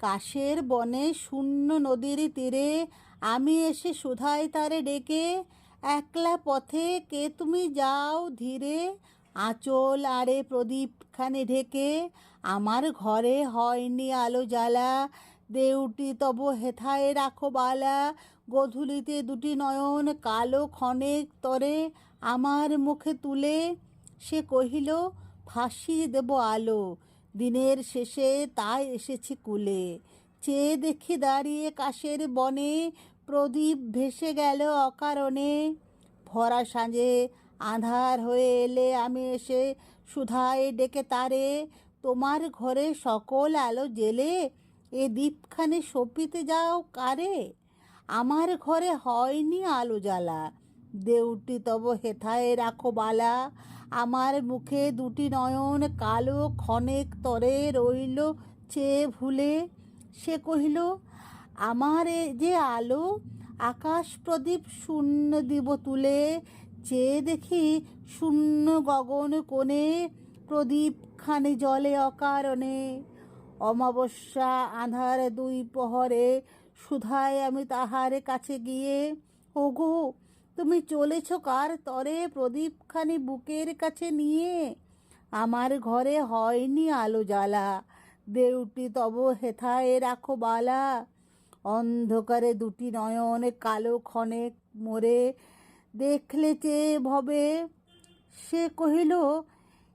কাশের বনে শূন্য নদীর তীরে আমি এসে সুধাই তারে ডেকে, একলা পথে কে তুমি যাও ধীরে? আঁচল আরে প্রদীপখানে ঢেকে, আমার ঘরে হয়নি আলো জ্বালা। দেউটি তব হেথায় রাখো বালা, গধূলিতে দুটি নয়ন কালো ক্ষণেক তরে আমার মুখে তুলে। সে কহিল, ফাঁসি দেব আলো। দিনের শেষে তাই এসেছি কুলে। চেয়ে দেখি দাঁড়িয়ে কাশের বনে, প্রদীপ ভেসে গেল অকারণে। ভরা সাঁঝে আঁধার হয়ে এলে আমি এসে সুধায় ডেকে তারে, তোমার ঘরে সকল আলো জেলে, এ দ্বীপখানে সপিতে যাও কারে? আমার ঘরে হয়নি আলো জ্বালা দেউটি তব হেথায় রাখো বালা। আমার মুখে দুটি নয়ন, কালো ক্ষণেক তরে রইল চেয়ে ভুলে। সে কহিল, আমার এ যে আলো, আকাশ প্রদীপ শূন্য দিব তুলে। চেয়ে দেখি শূন্য গগন কোণে প্রদীপ খানি জলে অকারণে। অমাবস্যা আধার দুই প্রহরে, সুধায় আমি তাহার কাছে গিয়ে, ওগো তুমি চলেছ কার তরে? প্রদীপখানি বুকের কাছে নিয়ে। আমার ঘরে হয়নি আলো জ্বালা। দেউটি তব হেথায় রাখো বালা। অন্ধকারে দুটি নয়ন কালো ক্ষণে মোরে। দেখলে চেয়ে ভবে, সে কহিল,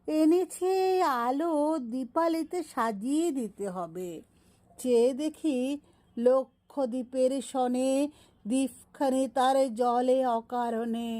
এনেছে আলো দীপালিতে সাজিয়ে দিতে হবে। চেয়ে দেখি লক্ষ দ্বীপের সনে দ্বীপখানি তার জলে অকারণে